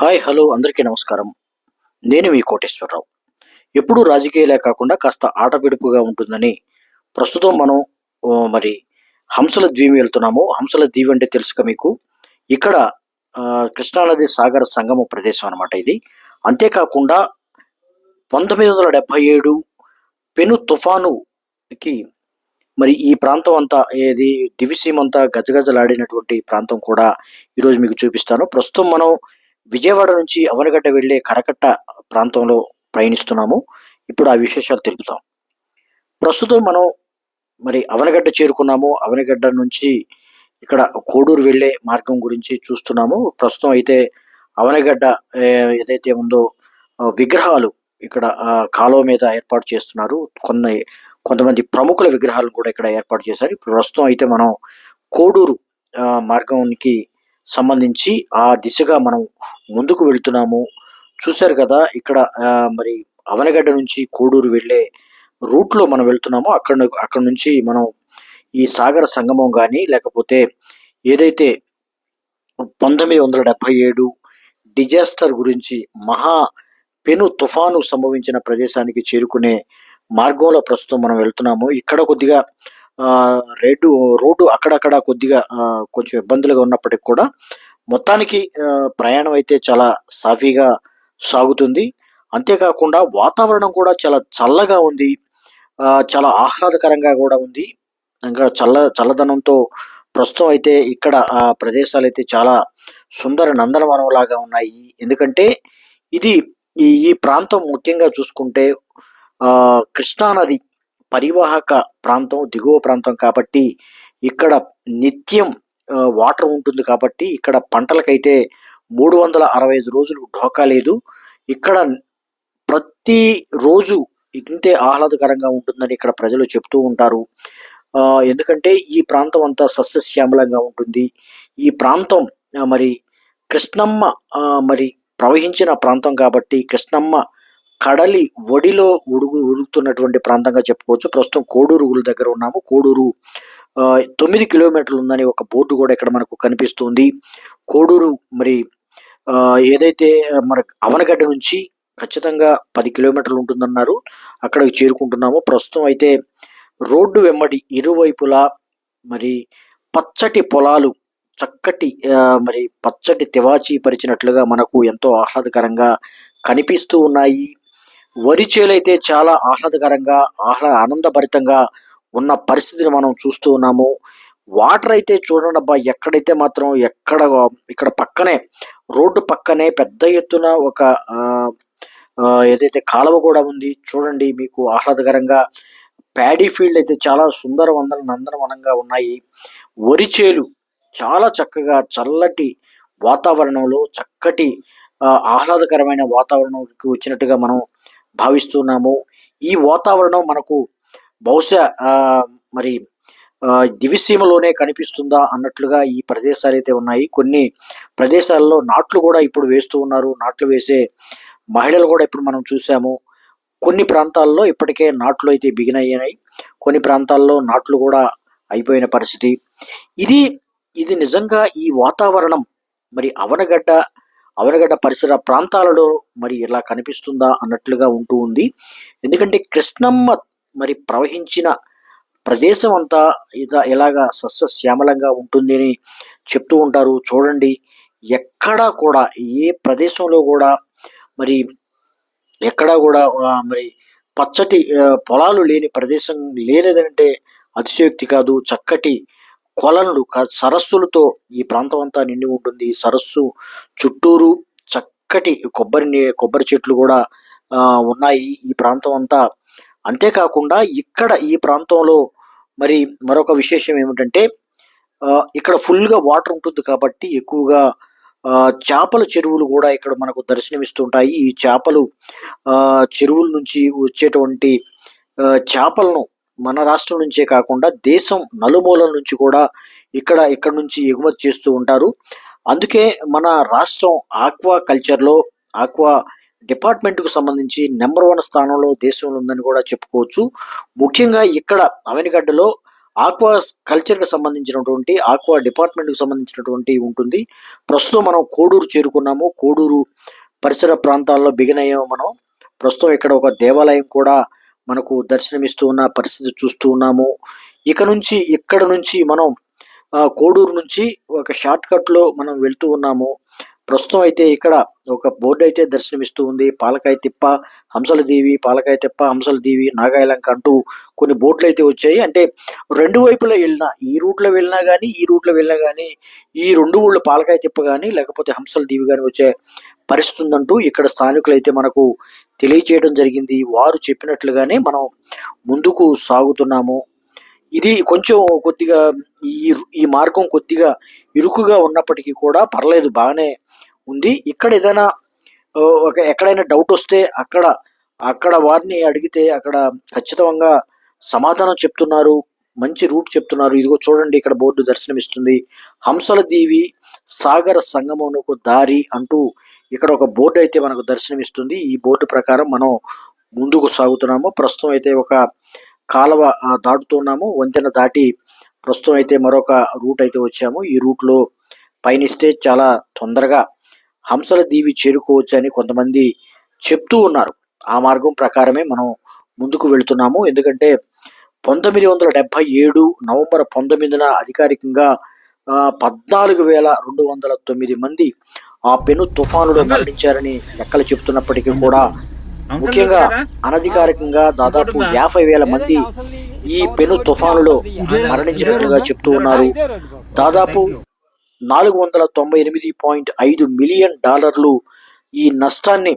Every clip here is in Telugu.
హాయ్ హలో అందరికీ నమస్కారం. నేను మీ కోటేశ్వరరావు. ఎప్పుడూ రాజకీయాలే కాకుండా కాస్త ఆటపిడుపుగా ఉంటుందని ప్రస్తుతం మనం మరి హంసల ద్వీపం వెళ్తున్నాము. హంసల ద్వీప్ అంటే తెలుసుక మీకు. ఇక్కడ కృష్ణానది సాగర సంగమ ప్రదేశం అన్నమాట ఇది. అంతేకాకుండా పంతొమ్మిది వందల డెబ్బై ఏడు పెను తుఫానుకి మరి ఈ ప్రాంతం అంతా ఏది దివిసీమంతా గజగజలాడినటువంటి ప్రాంతం కూడా ఈరోజు మీకు చూపిస్తాను. ప్రస్తుతం మనం విజయవాడ నుంచి అవనగడ్డ వెళ్ళే కరకట్ట ప్రాంతంలో ప్రయాణిస్తున్నాము. ఇప్పుడు ఆ విశేషాలు తెలుపుతాం. ప్రస్తుతం మనం మరి అవనగడ్డ చేరుకున్నాము. అవనగడ్డ నుంచి ఇక్కడ కోడూరు వెళ్ళే మార్గం గురించి చూస్తున్నాము. ప్రస్తుతం అయితే అవనగడ్డ ఏదైతే ఉందో విగ్రహాలు ఇక్కడ కాలువ మీద ఏర్పాటు చేస్తున్నారు. కొన్ని కొంతమంది ప్రముఖుల విగ్రహాలు కూడా ఇక్కడ ఏర్పాటు చేశారు. ఇప్పుడు ప్రస్తుతం అయితే మనం కోడూరు మార్గానికి సంబంధించి ఆ దిశగా మనం ముందుకు వెళ్తున్నాము. చూశారు కదా ఇక్కడ మరి అవనగడ్డ నుంచి కోడూరు వెళ్ళే రూట్లో మనం వెళ్తున్నామో. అక్కడ అక్కడ నుంచి మనం ఈ సాగర సంగమం కానీ లేకపోతే ఏదైతే పంతొమ్మిది వందల డెబ్బై ఏడు డిజాస్టర్ గురించి మహా పెను తుఫాను సంభవించిన ప్రదేశానికి చేరుకునే మార్గంలో ప్రస్తుతం మనం వెళ్తున్నాము. ఇక్కడ కొద్దిగా రేటు రోడ్డు అక్కడక్కడ కొద్దిగా కొంచెం ఇబ్బందులుగా ఉన్నప్పటికి కూడా మొత్తానికి ప్రయాణం అయితే చాలా సాఫీగా సాగుతుంది. అంతేకాకుండా వాతావరణం కూడా చాలా చల్లగా ఉంది. చాలా ఆహ్లాదకరంగా కూడా ఉంది. ఇంకా చల్ల చల్లదనంతో ప్రస్తుతం అయితే ఇక్కడ ఆ ప్రదేశాలు అయితే చాలా సుందర నందనవనం లాగా ఉన్నాయి. ఎందుకంటే ఇది ఈ ఈ ప్రాంతం ముఖ్యంగా చూసుకుంటే కృష్ణానది పరివాహక ప్రాంతం దిగువ ప్రాంతం కాబట్టి ఇక్కడ నిత్యం వాటర్ ఉంటుంది కాబట్టి ఇక్కడ పంటలకైతే మూడు వందల అరవై ఐదు రోజులు ఢోకా లేదు. ఇక్కడ ప్రతి రోజు ఇంతే ఆహ్లాదకరంగా ఉంటుందని ఇక్కడ ప్రజలు చెప్తూ ఉంటారు. ఎందుకంటే ఈ ప్రాంతం అంతా సస్యశ్యామలంగా ఉంటుంది. ఈ ప్రాంతం మరి కృష్ణమ్మ మరి ప్రవహించిన ప్రాంతం కాబట్టి కృష్ణమ్మ కడలి ఒడిలో ఉడుగు ఉడుకుతున్నటువంటి ప్రాంతంగా చెప్పుకోవచ్చు. ప్రస్తుతం కోడూరు దగ్గర ఉన్నాము. కోడూరు తొమ్మిది కిలోమీటర్లు ఉందని ఒక బోర్డు కూడా ఇక్కడ మనకు కనిపిస్తుంది. కోడూరు మరి ఏదైతే మన అవనగడ్డ నుంచి ఖచ్చితంగా పది కిలోమీటర్లు ఉంటుందన్నారు. అక్కడికి చేరుకుంటున్నాము. ప్రస్తుతం అయితే రోడ్డు వెంబడి ఇరువైపులా మరి పచ్చటి పొలాలు చక్కటి మరి పచ్చటి తివాచీ పరిచినట్లుగా మనకు ఎంతో ఆహ్లాదకరంగా కనిపిస్తూ ఉన్నాయి. వరి చేలైతే చాలా ఆహ్లాదకరంగా ఆహ్లా ఆనందభరితంగా ఉన్న పరిస్థితిని మనం చూస్తూ ఉన్నాము. వాటర్ అయితే చూడండి అబ్బా ఎక్కడైతే మాత్రం ఎక్కడ ఇక్కడ పక్కనే రోడ్డు పక్కనే పెద్ద ఎత్తున ఒక ఏదైతే కాలువ కూడా ఉంది చూడండి మీకు ఆహ్లాదకరంగా. ప్యాడీ ఫీల్డ్ అయితే చాలా సుందర వందన నందనవనంగా ఉన్నాయి. వరి చేలు చాలా చక్కగా చల్లటి వాతావరణంలో చక్కటి ఆహ్లాదకరమైన వాతావరణంకి వచ్చినట్టుగా మనం భావిస్తున్నాము. ఈ వాతావరణం మనకు బహుశా మరి దివిసీమలోనే కనిపిస్తుందా అన్నట్లుగా ఈ ప్రదేశాలు అయితే ఉన్నాయి. కొన్ని ప్రదేశాల్లో నాట్లు కూడా ఇప్పుడు వేస్తూ ఉన్నారు. నాట్లు వేసే మహిళలు కూడా ఇప్పుడు మనం చూసాము. కొన్ని ప్రాంతాల్లో ఇప్పటికే నాట్లు అయితే బిగిన్ అయ్యాయి కొన్ని ప్రాంతాల్లో నాట్లు కూడా అయిపోయిన పరిస్థితి. ఇది ఇది నిజంగా ఈ వాతావరణం మరి అవనగడ్డ అవరగడ్డ పరిసర ప్రాంతాలలో మరి ఇలా కనిపిస్తుందా అన్నట్లుగా ఉంటూ ఉంది. ఎందుకంటే కృష్ణమ్మ మరి ప్రవహించిన ప్రదేశం అంతా ఇదా ఎలాగా సస్యశ్యామలంగా ఉంటుంది అని చెప్తూ ఉంటారు. చూడండి ఎక్కడా కూడా ఏ ప్రదేశంలో కూడా మరి ఎక్కడా కూడా మరి పచ్చటి పొలాలు లేని ప్రదేశం లేనిదంటే అతిశయోక్తి కాదు. చక్కటి కొలనులు సరస్సులతో ఈ ప్రాంతం అంతా నిండి ఉంటుంది. ఈ సరస్సు చుట్టూరు చక్కటి కొబ్బరి కొబ్బరి చెట్లు కూడా ఉన్నాయి ఈ ప్రాంతం అంతా అంతేకాకుండా ఇక్కడ ఈ ప్రాంతంలో మరి మరొక విశేషం ఏమిటంటే ఇక్కడ ఫుల్గా వాటర్ ఉంటుంది కాబట్టి ఎక్కువగా చేపల చెరువులు కూడా ఇక్కడ మనకు దర్శనమిస్తుంటాయి. ఈ చేపలు చెరువుల నుంచి వచ్చేటువంటి చేపలను మన రాష్ట్రం నుంచే కాకుండా దేశం నలుమూలల నుంచి కూడా ఇక్కడ ఇక్కడ నుంచి ఎగుమతి చేస్తూ ఉంటారు. అందుకే మన రాష్ట్రం ఆక్వా కల్చర్లో ఆక్వా డిపార్ట్మెంట్కు సంబంధించి నెంబర్ వన్ స్థానంలో దేశంలో ఉందని కూడా చెప్పుకోవచ్చు. ముఖ్యంగా ఇక్కడ అవనిగడ్డలో ఆక్వా కల్చర్కి సంబంధించినటువంటి ఆక్వా డిపార్ట్మెంట్కి సంబంధించినటువంటి ఉంటుంది. ప్రస్తుతం మనం కోడూరు చేరుకున్నాము. కోడూరు పరిసర ప్రాంతాల్లో బిగినయ్యాము మనం. ప్రస్తుతం ఇక్కడ ఒక దేవాలయం కూడా మనకు దర్శనమిస్తూ ఉన్న పరిస్థితి చూస్తూ ఉన్నాము. ఇక నుంచి ఇక్కడ నుంచి మనం కోడూరు నుంచి ఒక షార్ట్ కట్లో మనం వెళ్తూ ఉన్నాము. ప్రస్తుతం అయితే ఇక్కడ ఒక బోర్డు అయితే దర్శనమిస్తూ ఉంది. పాలకాయ తిప్ప హంసల దేవి పాలకాయ తిప్ప హంసల దేవి నాగాయలంక అంటూ కొన్ని బోట్లు అయితే వచ్చాయి. అంటే రెండు వైపులా వెళ్ళినా ఈ రూట్లో వెళ్ళినా కానీ ఈ రూట్లో వెళ్ళినా కానీ ఈ రెండు ఊళ్ళో పాలకాయ తిప్ప కానీ లేకపోతే హంసల దేవి కానీ వచ్చే మరిస్తుందంటూ ఇక్కడ స్థానికులు అయితే మనకు తెలియచేయడం జరిగింది. వారు చెప్పినట్లుగానే మనం ముందుకు సాగుతున్నాము. ఇది కొంచెం కొద్దిగా ఈ ఈ మార్గం కొద్దిగా ఇరుకుగా ఉన్నప్పటికీ కూడా పర్లేదు బాగానే ఉంది. ఇక్కడ ఏదైనా ఒక ఎక్కడైనా డౌట్ వస్తే అక్కడ అక్కడ వారిని అడిగితే అక్కడ ఖచ్చితంగా సమాధానం చెప్తున్నారు. మంచి రూట్ చెప్తున్నారు. ఇదిగో చూడండి ఇక్కడ బోర్డు దర్శనమిస్తుంది. హంసల దేవి సాగర సంగమమునకు దారి అంటూ ఇక్కడ ఒక బోర్డు అయితే మనకు దర్శనమిస్తుంది. ఈ బోర్డు ప్రకారం మనం ముందుకు సాగుతున్నాము. ప్రస్తుతం అయితే ఒక కాలువ దాటుతున్నాము వంతెన దాటి ప్రస్తుతం అయితే మరొక రూట్ అయితే వచ్చాము. ఈ రూట్లో పయనిస్తే చాలా తొందరగా హంసల దీవి చేరుకోవచ్చు అని కొంతమంది చెప్తూ ఉన్నారు. ఆ మార్గం ప్రకారమే మనం ముందుకు వెళుతున్నాము. ఎందుకంటే పంతొమ్మిది వందల డెబ్బై ఏడు నవంబర్ పంతొమ్మిదిన అధికారికంగా పద్నాలుగు వేల రెండు వందల తొమ్మిది మంది ఆ పెను తుఫానులో మరణించారని లెక్కలు చెప్తున్నప్పటికీ కూడా ముఖ్యంగా అనధికారికంగా దాదాపు యాభై వేల మంది ఈ పెను తుఫానులో మరణించినట్లుగా చెప్తూ ఉన్నారు. దాదాపు నాలుగు వందల తొంభై ఎనిమిది పాయింట్ ఐదు మిలియన్ డాలర్లు ఈ నష్టాన్ని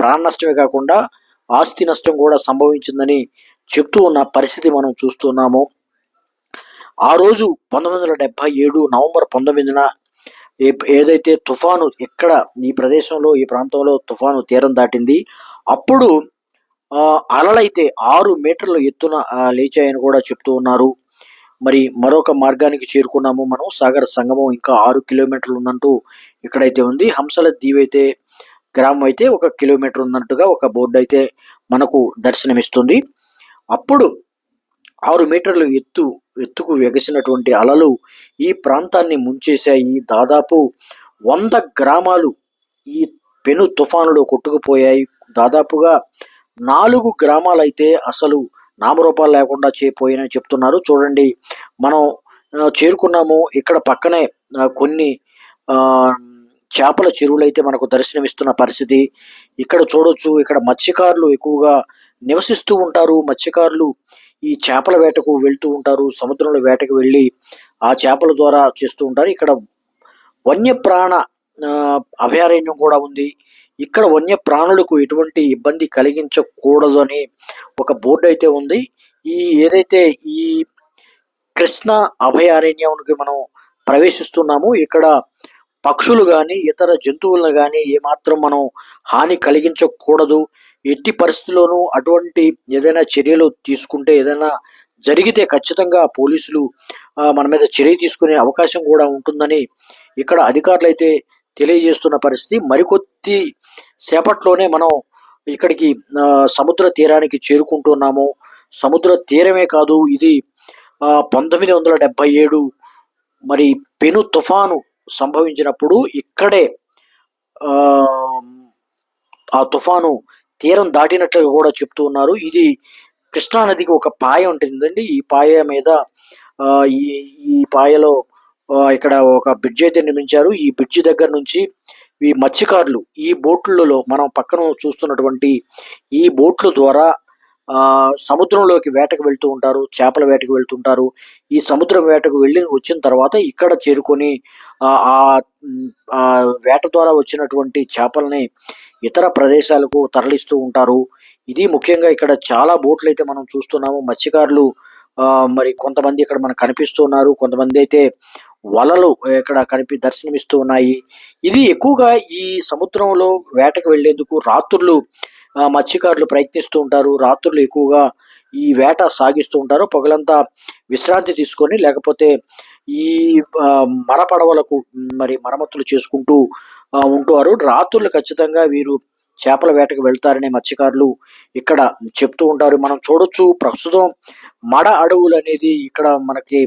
ప్రాణ నష్టమే కాకుండా ఆస్తి నష్టం కూడా సంభవించిందని చెప్తూ ఉన్న పరిస్థితి మనం చూస్తున్నాము. ఆ రోజు పంతొమ్మిది వందల డెబ్బై ఏడు నవంబర్ పంతొమ్మిదిన ఏదైతే తుఫాను ఎక్కడ ఈ ప్రదేశంలో ఈ ప్రాంతంలో తుఫాను తీరం దాటింది అప్పుడు అలలైతే ఆరు మీటర్ల ఎత్తున లేచాయని కూడా చెప్తూ ఉన్నారు. మరి మరొక మార్గానికి చేరుకున్నాము మనం సాగర సంగమం ఇంకా ఆరు కిలోమీటర్లు ఉన్నట్టు ఇక్కడైతే ఉంది. హంసల దీవి అయితే గ్రామం అయితే ఒక కిలోమీటర్ ఉన్నట్టుగా ఒక బోర్డు అయితే మనకు దర్శనమిస్తుంది. అప్పుడు ఆరు మీటర్లు ఎత్తు ఎత్తుకు ఎగసినటువంటి అలలు ఈ ప్రాంతాన్ని ముంచేశాయి. దాదాపు వంద గ్రామాలు ఈ పెను తుఫానులో కొట్టుకుపోయాయి. దాదాపుగా నాలుగు గ్రామాలైతే అసలు నామరూపాలు లేకుండా చేపోయాయని చెప్తున్నారు. చూడండి మనం చేరుకున్నాము. ఇక్కడ పక్కనే కొన్ని చేపల చెరువులు అయితే మనకు దర్శనమిస్తున్న పరిస్థితి. ఇక్కడ చూడొచ్చు ఇక్కడ మత్స్యకారులు ఎక్కువగా నివసిస్తూ ఉంటారు. మత్స్యకారులు ఈ చేపల వేటకు వెళ్తూ ఉంటారు. సముద్రంలో వేటకు వెళ్ళి ఆ చేపల ద్వారా చేస్తూ ఉంటారు. ఇక్కడ వన్యప్రాణ అభయారణ్యం కూడా ఉంది. ఇక్కడ వన్య ప్రాణులకు ఎటువంటి ఇబ్బంది కలిగించకూడదు అని ఒక బోర్డు అయితే ఉంది. ఈ ఏదైతే ఈ కృష్ణ అభయారణ్యానికి మనం ప్రవేశిస్తున్నాము ఇక్కడ పక్షులు కానీ ఇతర జంతువులను కానీ ఏమాత్రం మనం హాని కలిగించకూడదు. ఎట్టి పరిస్థితుల్లోనూ అటువంటి ఏదైనా చర్యలు తీసుకుంటే ఏదైనా జరిగితే ఖచ్చితంగా పోలీసులు మన మీద చర్య తీసుకునే అవకాశం కూడా ఉంటుందని ఇక్కడ అధికారులు అయితే తెలియజేస్తున్న పరిస్థితి. మరికొద్ది సేపట్లోనే మనం ఇక్కడికి సముద్ర తీరానికి చేరుకుంటున్నాము. సముద్ర తీరమే కాదు ఇది పంతొమ్మిది వందల డెబ్బై ఏడు మరి పెను తుఫాను సంభవించినప్పుడు ఇక్కడే ఆ తుఫాను తీరం దాటినట్లుగా కూడా చెప్తూ ఉన్నారు. ఇది కృష్ణా నదికి ఒక పాయ ఉంటుందండి. ఈ పాయ మీద ఆ, ఈ ఈ పాయలో ఆ, ఇక్కడ ఒక బ్రిడ్జ్ అయితే నిర్మించారు. ఈ బ్రిడ్జ్ దగ్గర నుంచి ఈ మత్స్యకారులు ఈ బోట్లలో మనం పక్కన చూస్తున్నటువంటి ఈ బోట్ల ద్వారా సముద్రంలోకి వేటకు వెళ్తూ ఉంటారు చేపల వేటకు వెళ్తుంటారు ఈ సముద్రం వేటకు వెళ్ళి వచ్చిన తర్వాత ఇక్కడ చేరుకొని ఆ వేట ద్వారా వచ్చినటువంటి చేపల్ని ఇతర ప్రదేశాలకు తరలిస్తూ ఉంటారు. ఇది ముఖ్యంగా ఇక్కడ చాలా బోట్లు అయితే మనం చూస్తున్నాము. మత్స్యకారులు మరి కొంతమంది ఇక్కడ మనకు కనిపిస్తున్నారు కొంతమంది అయితే వలలు ఇక్కడ కనిపి దర్శనమిస్తూ ఉన్నాయి. ఇది ఎక్కువగా ఈ సముద్రంలో వేటకు వెళ్ళేందుకు రాత్రులు మత్స్యకారులు ప్రయత్నిస్తూ ఉంటారు. రాత్రులు ఎక్కువగా ఈ వేట సాగిస్తూ ఉంటారు. పగలంతా విశ్రాంతి తీసుకొని లేకపోతే ఈ ఆ, మరపడవలకు మరి మరమ్మతులు చేసుకుంటూ ఉంటారు రాత్రులు ఖచ్చితంగా వీరు చేపల వేటకు వెళ్తారని మత్స్యకారులు ఇక్కడ చెప్తూ ఉంటారు. మనం చూడొచ్చు ప్రస్తుతం మడ అడవులు అనేది ఇక్కడ మనకి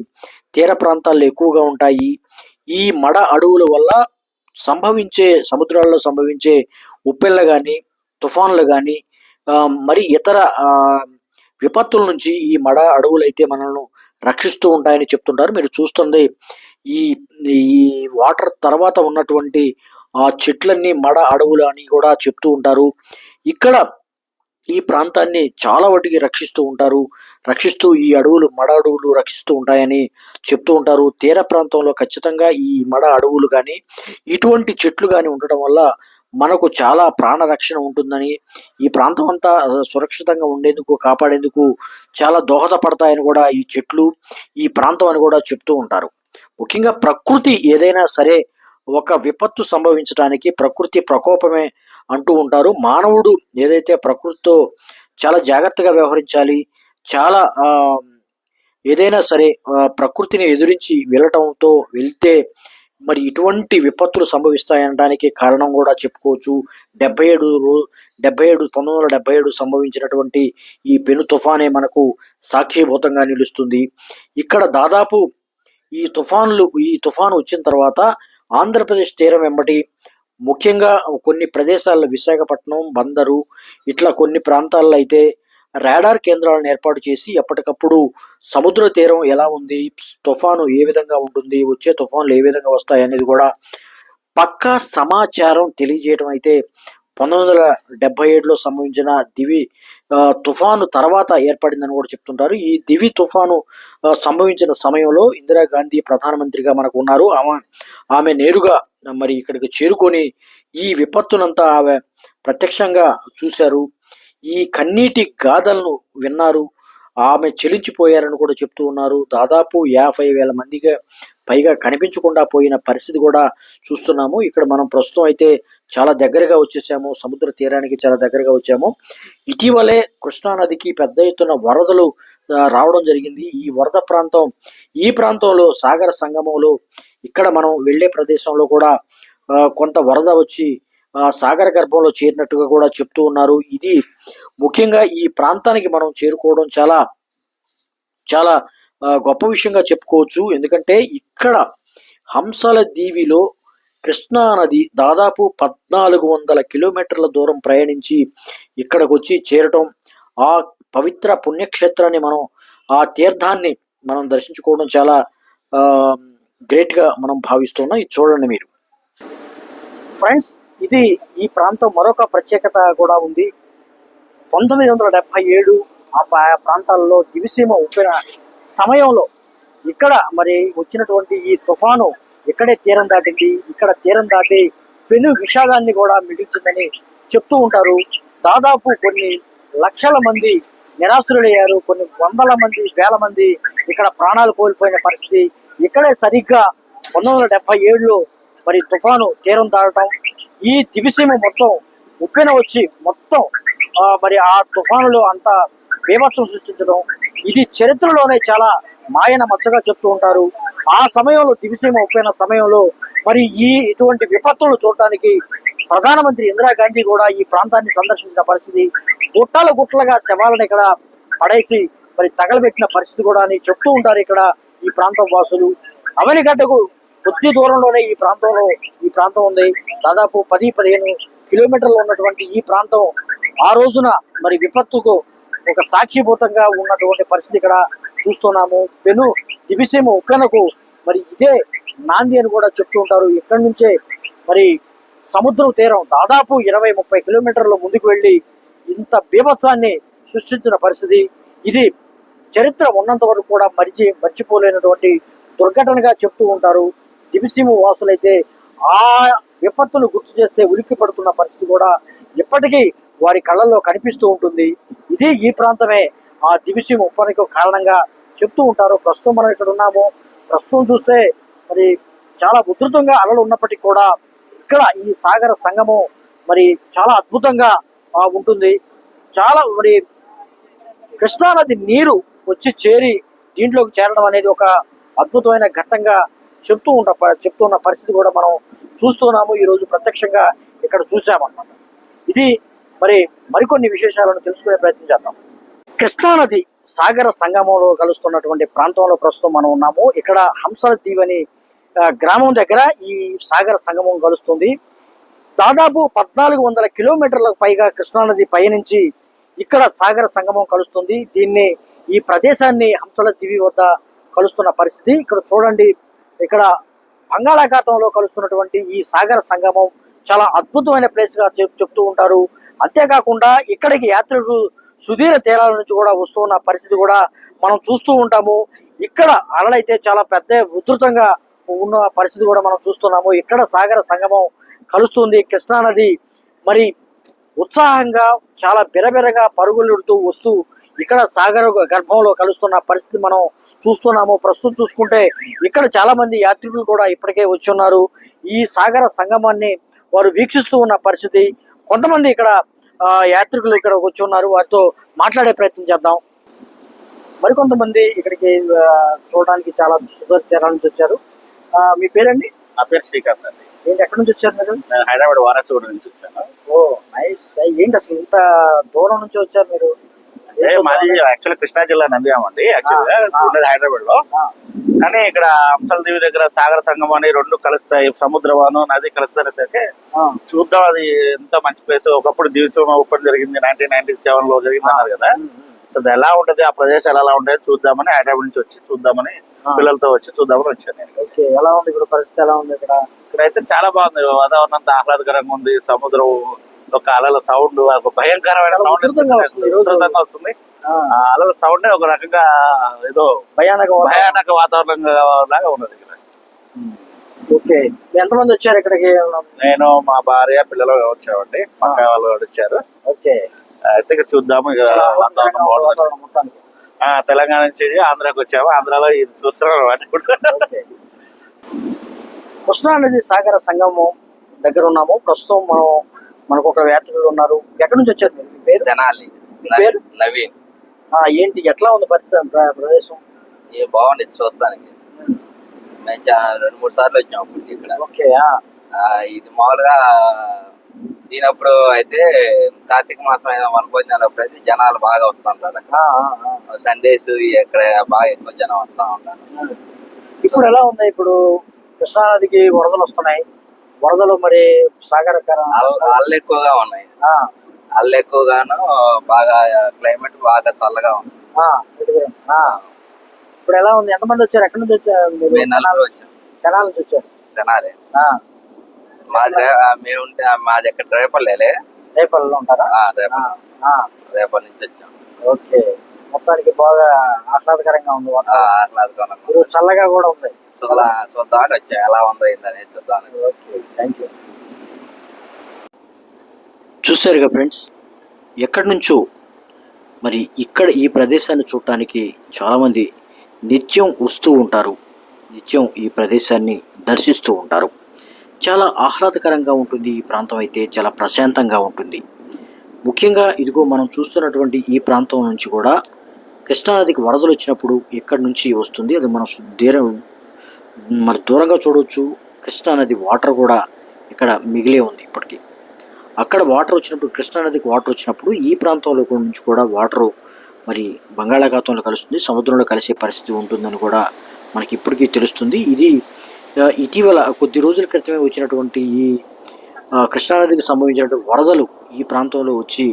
తీర ప్రాంతాల్లో ఎక్కువగా ఉంటాయి. ఈ మడ అడవుల వల్ల సంభవించే సముద్రాల్లో సంభవించే ఉప్పెళ్ళ కానీ తుఫాన్లు కానీ మరి ఇతర విపత్తుల నుంచి ఈ మడ అడవులు అయితే మనల్ని రక్షిస్తూ ఉంటాయని చెప్తుంటారు. మీరు చూస్తుంది ఈ ఈ వాటర్ తర్వాత ఉన్నటువంటి ఆ చెట్లన్నీ మడ అడవులు అని కూడా చెప్తూ ఉంటారు. ఇక్కడ ఈ ప్రాంతాన్ని చాలా వాటికి రక్షిస్తూ ఉంటారు. రక్షిస్తూ ఈ అడవులు మడ అడవులు రక్షిస్తూ ఉంటాయని చెప్తూ ఉంటారు. తీర ప్రాంతంలో ఖచ్చితంగా ఈ మడ అడవులు కానీ ఇటువంటి చెట్లు కానీ ఉండటం వల్ల మనకు చాలా ప్రాణ రక్షణ ఉంటుందని ఈ ప్రాంతం అంతా సురక్షితంగా ఉండేందుకు కాపాడేందుకు చాలా దోహదపడతాయని కూడా ఈ చెట్లు ఈ ప్రాంతం అని కూడా చెప్తూ ఉంటారు. ముఖ్యంగా ప్రకృతి ఏదైనా సరే ఒక విపత్తు సంభవించడానికి ప్రకృతి ప్రకోపమే అంటూ ఉంటారు. మానవుడు ఏదైతే ప్రకృతితో చాలా జాగ్రత్తగా వ్యవహరించాలి చాలా ఏదైనా సరే ప్రకృతిని ఎదురించి వెళ్ళటంతో వెళ్తే మరి ఇటువంటి విపత్తులు సంభవిస్తాయనడానికి కారణం కూడా చెప్పుకోవచ్చు. డెబ్బై ఏడు రో- డెబ్బై ఏడు పంతొమ్మిది వందల డెబ్బై ఏడు సంభవించినటువంటి ఈ పెను తుఫానే మనకు సాక్షిభూతంగా నిలుస్తుంది. ఇక్కడ దాదాపు ఈ తుఫాన్లు ఈ తుఫాను వచ్చిన తర్వాత ఆంధ్రప్రదేశ్ తీరం వెంబటి ముఖ్యంగా కొన్ని ప్రదేశాల్లో విశాఖపట్నం బందరు ఇట్లా కొన్ని ప్రాంతాల్లో అయితే రాడార్ కేంద్రాలను ఏర్పాటు చేసి ఎప్పటికప్పుడు సముద్ర తీరం ఎలా ఉంది తుఫాను ఏ విధంగా ఉంటుంది వచ్చే తుఫాన్లు ఏ విధంగా వస్తాయి అనేది కూడా పక్కా సమాచారం తెలియజేయడం అయితే పంతొమ్మిది వందల డెబ్బై ఏడులో సంభవించిన దివి తుఫాను తర్వాత ఏర్పడిందని కూడా చెప్తుంటారు. ఈ దివి తుఫాను సంభవించిన సమయంలో ఇందిరాగాంధీ ప్రధానమంత్రిగా మనకు ఉన్నారు. ఆమె ఆమె నేరుగా మరి ఇక్కడికి చేరుకొని ఈ విపత్తునంతా ఆమె ప్రత్యక్షంగా చూశారు. ఈ కన్నీటి గాథలను విన్నారు. ఆమె చెలించిపోయారని కూడా చెప్తూ ఉన్నారు. దాదాపు యాభై వేల మందిగా పైగా కనిపించకుండా పోయిన పరిస్థితి కూడా చూస్తున్నాము. ఇక్కడ మనం ప్రస్తుతం అయితే చాలా దగ్గరగా వచ్చేసాము. సముద్ర తీరానికి చాలా దగ్గరగా వచ్చాము. ఇటీవలే కృష్ణానదికి పెద్ద ఎత్తున వరదలు రావడం జరిగింది. ఈ వరద ప్రాంతం ఈ ప్రాంతంలో సాగర సంగమంలో ఇక్కడ మనం వెళ్ళే ప్రదేశంలో కూడా కొంత వరద వచ్చి సాగర గర్భంలో చేరినట్టుగా కూడా చెప్తూ ఉన్నారు. ఇది ముఖ్యంగా ఈ ప్రాంతానికి మనం చేరుకోవడం చాలా చాలా గొప్ప విషయంగా చెప్పుకోవచ్చు. ఎందుకంటే ఇక్కడ హంసల దీవిలో కృష్ణా నది దాదాపు పద్నాలుగు వందల కిలోమీటర్ల దూరం ప్రయాణించి ఇక్కడికి వచ్చి చేరటం ఆ పవిత్ర పుణ్యక్షేత్రాన్ని మనం ఆ తీర్థాన్ని మనం దర్శించుకోవడం చాలా గ్రేట్గా మనం భావిస్తున్నాం. ఇది చూడండి మీరు. ఫ్రెండ్స్ ఇది ఈ ప్రాంతం మరొక ప్రత్యేకత కూడా ఉంది. పంతొమ్మిది వందల డెబ్బై ఏడు ఆ ప్రాంతాల్లో దివిసీమ ఉప్పిన సమయంలో ఇక్కడ మరి వచ్చినటువంటి ఈ తుఫాను ఇక్కడే తీరం దాటింది. ఇక్కడ తీరం దాటి పెను విషాదాన్ని కూడా మిగిల్చిందని చెప్తూ ఉంటారు. దాదాపు కొన్ని లక్షల మంది నిరాశ్రులయ్యారు. కొన్ని వందల మంది వేల మంది ఇక్కడ ప్రాణాలు కోల్పోయిన పరిస్థితి. ఇక్కడే సరిగ్గా పంతొమ్మిది వందల డెబ్బై ఏడులో మరి తుఫాను తీరం దాటడం ఈ దివిసీమ మొత్తం ఉప్పెన వచ్చి మొత్తం ఆ, మరి ఆ తుఫానులో అంత బీభత్సం సృష్టించడం ఇది చరిత్రలోనే చాలా మాయన మచ్చగా చెప్తూ ఉంటారు. ఆ సమయంలో దివిసీమ ఉప్పెన సమయంలో మరి ఈ ఇటువంటి విపత్తులు చూడటానికి ప్రధానమంత్రి ఇందిరాగాంధీ కూడా ఈ ప్రాంతాన్ని సందర్శించిన పరిస్థితి గుట్టల గుట్టలుగా శవాలను ఇక్కడ పడేసి మరి తగలబెట్టిన పరిస్థితి కూడా అని చెప్తూ ఉంటారు ఇక్కడ ఈ ప్రాంతం వాసులు. అవనిగడ్డకు కొద్ది దూరంలోనే ఈ ప్రాంతంలో ఈ ప్రాంతం ఉంది. దాదాపు పది పదిహేను కిలోమీటర్లు ఉన్నటువంటి ఈ ప్రాంతం ఆ రోజున మరి విపత్తుకు ఒక సాక్షిభూతంగా ఉన్నటువంటి పరిస్థితి ఇక్కడ చూస్తున్నాము. పెను దివిసీమ ఉప్పెనకు మరి ఇదే నాంది అని కూడా చెప్తూ ఉంటారు. ఇక్కడి నుంచే మరి సముద్రం తీరం దాదాపు ఇరవై ముప్పై కిలోమీటర్ల ముందుకు వెళ్ళి ఇంత బీభత్సాన్ని సృష్టించిన పరిస్థితి. ఇది చరిత్ర ఉన్నంత వరకు కూడా మరిచి మర్చిపోలేనటువంటి దుర్ఘటనగా చెప్తూ ఉంటారు. దివిసీమ వాసులైతే ఆ విపత్తును గుర్తు చేస్తే ఉలిక్కి పడుతున్న పరిస్థితి కూడా ఇప్పటికీ వారి కళ్ళల్లో కనిపిస్తూ ఉంటుంది. ఇది ఈ ప్రాంతమే ఆ దివిసీమ ఉప్పనికి కారణంగా చెప్తూ ఉంటారు. ప్రస్తుతం మనం ఇక్కడ ఉన్నాము. ప్రస్తుతం చూస్తే మరి చాలా ఉధృతంగా అలలు ఉన్నప్పటికీ కూడా ఇక్కడ ఈ సాగర సంగమం మరి చాలా అద్భుతంగా ఉంటుంది. చాలా మరి కృష్ణానది నీరు వచ్చి చేరి దీంట్లోకి చేరడం అనేది ఒక అద్భుతమైన ఘట్టంగా చెప్తూ ఉంటా చెప్తున్న పరిస్థితి కూడా మనం చూస్తున్నాము. ఈ రోజు ప్రత్యక్షంగా ఇక్కడ చూసామన్నమాట ఇది మరి మరికొన్ని విశేషాలను తెలుసుకునే ప్రయత్నం చేద్దాం. కృష్ణానది సాగర సంగమంలో కలుస్తున్నటువంటి ప్రాంతంలో ప్రస్తుతం మనం ఉన్నాము. ఇక్కడ హంసల దీవని అని గ్రామం దగ్గర ఈ సాగర సంగమం కలుస్తుంది. దాదాపు పద్నాలుగు వందల కిలోమీటర్లకు పైగా కృష్ణానది పయనించి ఇక్కడ సాగర సంగమం కలుస్తుంది. దీన్ని ఈ ప్రదేశాన్ని హంసల దివి వద్ద కలుస్తున్న పరిస్థితి. ఇక్కడ చూడండి ఇక్కడ బంగాళాఖాతంలో కలుస్తున్నటువంటి ఈ సాగర సంగమం చాలా అద్భుతమైన ప్లేస్గా చెప్ చెప్తూ ఉంటారు. అంతేకాకుండా ఇక్కడికి యాత్రికులు సుదీర తీరాల నుంచి కూడా వస్తున్న పరిస్థితి కూడా మనం చూస్తూ ఉంటాము. ఇక్కడ అలలైతే చాలా పెద్ద ఉధృతంగా ఉన్న పరిస్థితి కూడా మనం చూస్తున్నాము. ఇక్కడ సాగర సంగమం కలుస్తుంది. కృష్ణానది మరి ఉత్సాహంగా చాలా బిరబిరగా పరుగులెడుతూ వస్తూ ఇక్కడ సాగర గర్భంలో కలుస్తున్న పరిస్థితి మనం చూస్తున్నాము. ప్రస్తుతం చూసుకుంటే ఇక్కడ చాలా మంది యాత్రికులు కూడా ఇప్పటికే వచ్చి ఉన్నారు. ఈ సాగర సంగమాన్ని వారు వీక్షిస్తూ ఉన్న పరిస్థితి. కొంతమంది ఇక్కడ యాత్రికులు ఇక్కడ వచ్చి ఉన్నారు. వారితో మాట్లాడే ప్రయత్నం చేద్దాం. మరికొంతమంది ఇక్కడికి చూడడానికి చాలా సుదూర తీరాల నుంచి వచ్చారు. మీ పేరండి? నా పేరు శ్రీకాంత్ అండి. ఏంటి ఎక్కడి నుంచి వచ్చారు మీరు? నేను హైదరాబాద్ వారాసిగూడ నుంచి వచ్చాను. Oh nice. ఏంటి అసలు ఇంత దూరం నుంచి వచ్చారు మీరు? మాది యాక్చువల్ కృష్ణా జిల్లా నందిగాం అండి. యాక్చువల్గా ఆ. ఉండేది హైదరాబాద్లో కానీ ఇక్కడ అంశల దీవి దగ్గర సాగర సంగమం అని రెండు కలుస్తాయి. సముద్రవాను నది కలుస్తాయి చూద్దాం. అది ఎంత మంచి ప్లేస్ ఒకప్పుడు దివసం ఓపెన్ జరిగింది. నైన్టీన్ నైన్టీ సెవెన్లో జరిగింది అన్నారు కదా సో అది ఎలా ఉంటది? ఆ ప్రదేశాలు ఎలా ఉంటాయో చూద్దామని హైదరాబాద్ నుంచి వచ్చి చూద్దామని. పిల్లలతో వచ్చి చూద్దామని వచ్చాను నేను. ఎలా ఉంది ఇప్పుడు పరిస్థితి? ఎలా ఉంది ఇక్కడ? ఇక్కడైతే చాలా బాగుంది. వాతావరణం అంతా ఆహ్లాదకరంగా ఉంది. సముద్రం ఒక అలల సౌండ్ ఒక భయంకరమైన సౌండ్ ఉధృతంగా వస్తుంది అలల సౌండ్ ఒక రకంగా ఏదో భయానక. భయానక వాతావరణం లాగా ఉన్నది ఓకే. ఎంతమంది వచ్చారు ఇక్కడికి? నేను మా భార్య పిల్లలు వచ్చామండి? మా అక్క వాళ్ళు వచ్చారు. ఓకే. అయితే ఇక చూద్దాము ఇక వాతావరణం ఆ, తెలంగాణ నుంచి ఆంధ్రాకి వచ్చాము. ఆంధ్రాలో ఇది చూస్తున్నాం ఓకే. కృష్ణానది సాగర సంగమం దగ్గర ఉన్నాము. ప్రస్తుతం మనం మనకు ఒక యాత్రికులు ఉన్నారు. ఎక్కడి నుంచి వచ్చారు మీరు? మీ పేరు? తెనాలి. మీ పేరు? నవీన్. ఆ, ఏంటి? ఎట్లా ఉంది పరిస్థితి ప్ర- ప్రదేశం? ఏ బాగుండేది చూస్తానికి. మేము చా- రెండు మూడు సార్లు వచ్చాం అప్పుడు ఇక్కడ. ఓకే ఆ, ఆ, ఇది మామూలుగా దీనప్పుడు అయితే కార్తీక మాసం అయినా వనభోజనాలు అప్పుడు అయితే జనాలు బాగా వస్తుంటారు అక్కడ. ఆ, ఆ, ఆ. సండేస్ ఎక్కడ బాగా ఎక్కువ జనం వస్తూ ఉంటారు. ఇప్పుడు ఎలా ఉంది? ఇప్పుడు కృష్ణానదికి వరదలు వస్తున్నాయి. వరదలు మరి సాగరకర అల్- అల్లు ఎక్కువగా ఉన్నాయి. ఆ, అల్లు ఎక్కువగాను బాగా క్లైమేట్ బాగా చల్లగా ఉంది. ఇప్పుడు ఎలా ఉంది? ఎంతమంది వచ్చారు? ఎక్కడి నుంచి వచ్చారు తెనాల నుంచి వచ్చారు. తెనాలి. ఆ, మాది రే- ఆ, మేము ఉంటే మాది ఇక్కడ రేపల్లేలే. రేపల్లిలో ఉంటారా? ఆ, ఆ, రేప ఆ, రేపల్ నుంచి వచ్చాం. ఓకే. మొత్తానికి బాగా ఆహ్లాదకరంగా ఉంది. ఆహ్లాదకరంగా చల్లగా కూడా ఉంది. చూద్దా చూద్దామని వచ్చా. ఎలా ఉందో చూద్దామని థ్యాంక్ యూ చూసారుగా ఫ్రెండ్స్ ఎక్కడి నుంచో మరి ఇక్కడ ఈ ప్రదేశాన్ని చూడటానికి చాలామంది నిత్యం వస్తూ ఉంటారు. నిత్యం ఈ ప్రదేశాన్ని దర్శిస్తూ ఉంటారు. చాలా ఆహ్లాదకరంగా ఉంటుంది ఈ ప్రాంతం అయితే చాలా ప్రశాంతంగా ఉంటుంది. ముఖ్యంగా ఇదిగో మనం చూస్తున్నటువంటి ఈ ప్రాంతం నుంచి కూడా కృష్ణానదికి వరదలు వచ్చినప్పుడు ఇక్కడి నుంచి వస్తుంది. అది మనం దూరం మరి దూరంగా చూడవచ్చు కృష్ణానది వాటర్ కూడా ఇక్కడ మిగిలే ఉంది ఇప్పటికీ. అక్కడ వాటర్ వచ్చినప్పుడు కృష్ణానదికి వాటర్ వచ్చినప్పుడు ఈ ప్రాంతంలో నుంచి కూడా వాటరు మరి బంగాళాఖాతంలో కలుస్తుంది. సముద్రంలో కలిసే పరిస్థితి ఉంటుందని కూడా మనకి ఇప్పటికీ తెలుస్తుంది. ఇది ఇటీవల కొద్ది రోజుల క్రితమే వచ్చినటువంటి ఈ కృష్ణానదికి సంభవించినటువంటి వరదలు ఈ ప్రాంతంలో వచ్చి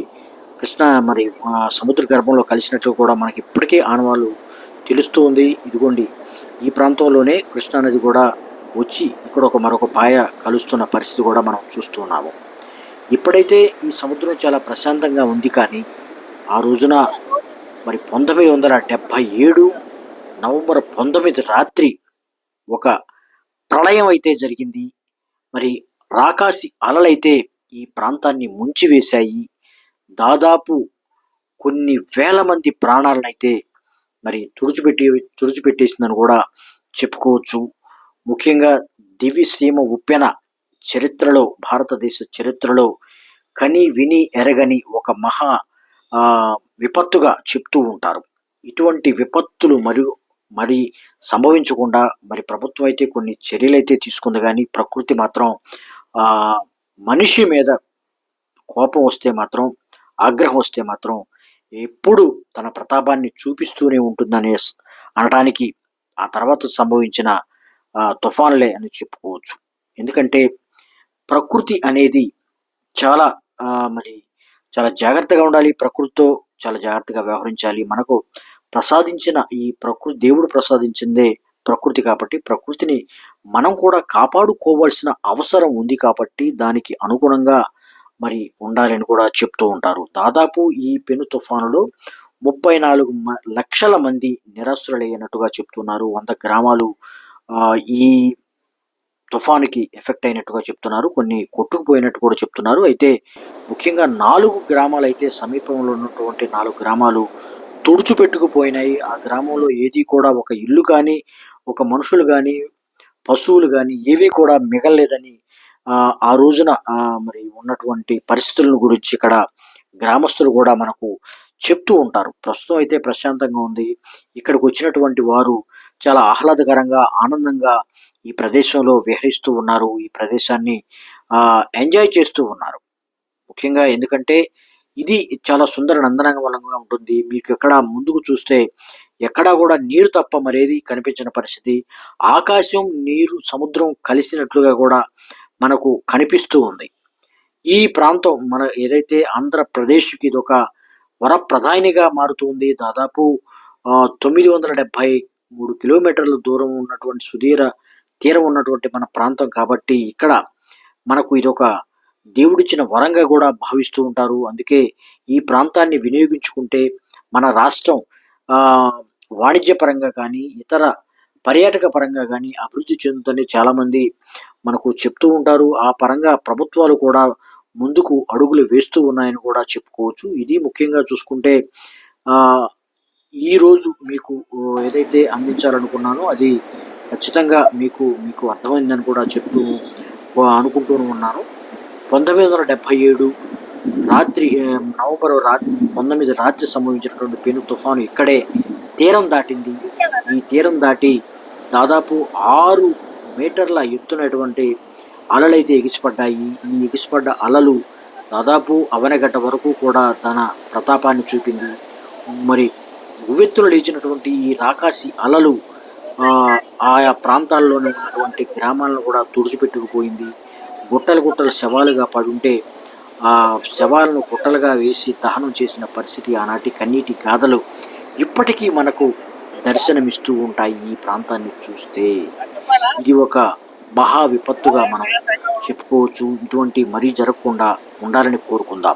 కృష్ణ మరి సముద్ర గర్భంలో కలిసినట్టు కూడా మనకి ఇప్పటికే ఆనవాళ్ళు తెలుస్తూ ఉంది. ఇదిగోండి ఈ ప్రాంతంలోనే కృష్ణానది కూడా వచ్చి ఇక్కడ ఒక మరొక పాయ కలుస్తున్న పరిస్థితి కూడా మనం చూస్తున్నాము ఇప్పుడైతే ఈ సముద్రం చాలా ప్రశాంతంగా ఉంది కానీ ఆ రోజున మరి పంతొమ్మిది వందల డెబ్భై ఏడు నవంబర్ పంతొమ్మిది రాత్రి ఒక ప్రళయం అయితే జరిగింది. మరి రాకాసి అలలైతే ఈ ప్రాంతాన్ని ముంచివేశాయి. దాదాపు కొన్ని వేల మంది ప్రాణాలనైతే మరి తుడిచిపెట్టి తుడిచిపెట్టేసిందని కూడా చెప్పుకోవచ్చు. ముఖ్యంగా దివిసీమ ఉప్పెన చరిత్రలో భారతదేశ చరిత్రలో కని విని ఎరగని ఒక మహా విపత్తుగా చెప్తూ ఉంటారు. ఇటువంటి విపత్తులు మరియు మరి సంభవించకుండా మరి ప్రభుత్వం అయితే కొన్ని చర్యలు అయితే తీసుకుంది కానీ ప్రకృతి మాత్రం మనిషి మీద కోపం వస్తే మాత్రం ఆగ్రహం వస్తే మాత్రం ఎప్పుడు తన ప్రతాపాన్ని చూపిస్తూనే ఉంటుందనే అనడానికి ఆ తర్వాత సంభవించిన తుఫాన్లే అని చెప్పుకోవచ్చు. ఎందుకంటే ప్రకృతి అనేది చాలా మరి చాలా జాగ్రత్తగా ఉండాలి. ప్రకృతితో చాలా జాగ్రత్తగా వ్యవహరించాలి. మనకు ప్రసాదించిన ఈ ప్రకృతి దేవుడు ప్రసాదించిందే ప్రకృతి కాబట్టి ప్రకృతిని మనం కూడా కాపాడుకోవాల్సిన అవసరం ఉంది కాబట్టి దానికి అనుగుణంగా మరి ఉండాలని కూడా చెప్తూ ఉంటారు. దాదాపు ఈ పెను తుఫానులో ముప్పై నాలుగు మ- లక్షల మంది నిరాశ్రులైనట్టుగా చెప్తున్నారు. వంద గ్రామాలు ఈ తుఫానుకి ఎఫెక్ట్ అయినట్టుగా చెప్తున్నారు. కొన్ని కొట్టుకుపోయినట్టు కూడా చెప్తున్నారు. అయితే ముఖ్యంగా నాలుగు గ్రామాలు అయితే సమీపంలో ఉన్నటువంటి నాలుగు గ్రామాలు తుడుచుపెట్టుకుపోయినాయి. ఆ గ్రామంలో ఏది కూడా ఒక ఇల్లు కానీ ఒక మనుషులు కానీ పశువులు కానీ ఏవి కూడా మిగలలేదని ఆ, రోజున మరి ఉన్నటువంటి పరిస్థితులను గురించి ఇక్కడ గ్రామస్తులు కూడా మనకు చెప్తూ ఉంటారు. ప్రస్తుతం అయితే ప్రశాంతంగా ఉంది. ఇక్కడికి వచ్చినటువంటి వారు చాలా ఆహ్లాదకరంగా ఆనందంగా ఈ ప్రదేశంలో విహరిస్తూ ఉన్నారు. ఈ ప్రదేశాన్ని ఎంజాయ్ చేస్తూ ఉన్నారు. ముఖ్యంగా ఎందుకంటే ఇది చాలా సుందర నందనంగా ఉంటుంది. మీకు ఎక్కడ ముందుకు చూస్తే ఎక్కడా కూడా నీరు తప్ప మరేది కనిపించిన పరిస్థితి. ఆకాశం నీరు సముద్రం కలిసినట్లుగా కూడా మనకు కనిపిస్తూ ఉంది. ఈ ప్రాంతం మన ఏదైతే ఆంధ్రప్రదేశ్కి ఇది ఒక వరప్రధానిగా మారుతుంది దాదాపు తొమ్మిది వందల డెబ్బై మూడు కిలోమీటర్ల దూరం ఉన్నటువంటి సుదీర తీరం ఉన్నటువంటి మన ప్రాంతం కాబట్టి ఇక్కడ మనకు ఇదొక దేవుడిచ్చిన వరంగా కూడా భావిస్తూ ఉంటారు. అందుకే ఈ ప్రాంతాన్ని వినియోగించుకుంటే మన రాష్ట్రం వాణిజ్యపరంగా కానీ ఇతర పర్యాటక పరంగా కానీ అభివృద్ధి చెందుతుందని చాలామంది మనకు చెప్తూ ఉంటారు. ఆ పరంగా ప్రభుత్వాలు కూడా ముందుకు అడుగులు వేస్తూ ఉన్నాయని కూడా చెప్పుకోవచ్చు. ఇది ముఖ్యంగా చూసుకుంటే ఈరోజు మీకు ఏదైతే అందించాలనుకున్నానో అది ఖచ్చితంగా మీకు మీకు అర్థమైందని కూడా చెప్తూ అనుకుంటూనే అనుకుంటూ ఉన్నాను. పంతొమ్మిది వందల డెబ్బై ఏడు రాత్రి నవంబర్ రాత్రి పంతొమ్మిది రాత్రి సంభవించినటువంటి పెను తుఫాను ఇక్కడే తీరం దాటింది. ఈ తీరం దాటి దాదాపు ఆరు మీటర్ల ఎత్తునటువంటి అలలైతే ఎగిసిపడ్డాయి. ఈ ఎగిసిపడ్డ అలలు దాదాపు అవనగడ్డ వరకు కూడా తన ప్రతాపాన్ని చూపింది. మరి ఉవ్వెత్తులు లేచినటువంటి ఈ రాకాసి అలలు ఆయా ప్రాంతాల్లోనే ఉన్నటువంటి గ్రామాలను కూడా తుడిచిపెట్టుకుపోయింది గుట్టలు గుట్టలు శవాలుగా పడుంటే ఆ శవాలను గుట్టలుగా వేసి దహనం చేసిన పరిస్థితి ఆనాటి కన్నీటి గాథలు. ఇప్పటికీ మనకు దర్శనమిస్తూ ఉంటాయి ఈ ప్రాంతాన్ని చూస్తే. ఇది ఒక మహా విపత్తుగా మనం చెప్పుకోవచ్చు. ఇటువంటి మరీ జరగకుండా ఉండాలని కోరుకుందాం.